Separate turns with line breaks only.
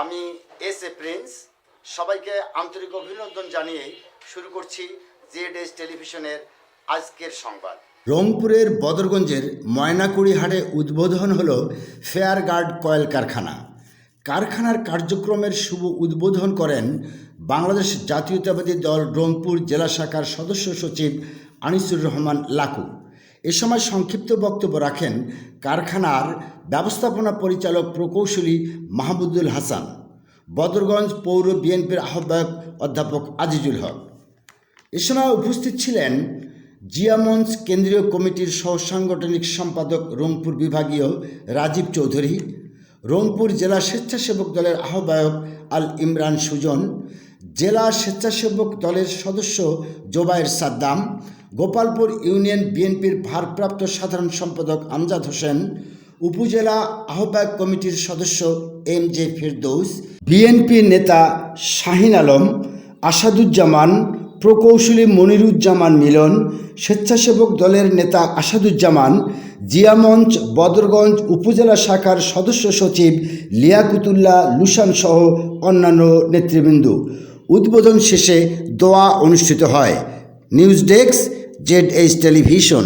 আমি S A Prince. সবাইকে আন্তরিক অভিনন্দন জানিয়ে শুরু করছি জেড এস টেলিভিশনের আজকের সংবাদ। রংপুরের বদরগঞ্জের ময়নাকুড়ি হাটে উদ্বোধন হল ফেয়ার গার্ড কয়েল কারখানা। কারখানার কার্যক্রমের শুভ উদ্বোধন করেন বাংলাদেশ জাতীয়তাবাদী দল রংপুর জেলা শাখার সদস্য সচিব আনিসুর রহমান লাকু। এ সময় সংক্ষিপ্ত বক্তব্য রাখেন কারখানার ব্যবস্থাপনা পরিচালক প্রকৌশলী মাহমুদুল হাসান, বদরগঞ্জ পৌর বিএনপির আহ্বায়ক অধ্যাপক আজিজুল হক। এ সময় উপস্থিত ছিলেন জিয়ামঞ্চ কেন্দ্রীয় কমিটির সহ সাংগঠনিক সম্পাদক রংপুর বিভাগীয় রাজীব চৌধুরী, রংপুর জেলা স্বেচ্ছাসেবক দলের আহ্বায়ক আল ইমরান সুজন, জেলা স্বেচ্ছাসেবক দলের সদস্য জোবায়ের সাদ্দাম গোপালপুর ইউনিয়ন বিএনপির ভারপ্রাপ্ত সাধারণ সম্পাদক আমজাদ হোসেন, উপজেলা আহ্বায়ক কমিটির সদস্য এম জে ফিরদৌস, বিএনপি নেতা শাহিন আলম, আসাদুজ্জামান, প্রকৌশলী মনিরুজ্জামান মিলন, স্বেচ্ছাসেবক দলের নেতা আসাদুজ্জামান, জিয়ামঞ্চ, বদরগঞ্জ উপজেলা শাখার সদস্য সচিব লিয়াকুতুল্লাহ লুসান সহ অন্যান্য নেতৃবৃন্দ। উদ্বোধন শেষে দোয়া অনুষ্ঠিত হয়। News desk Z H television.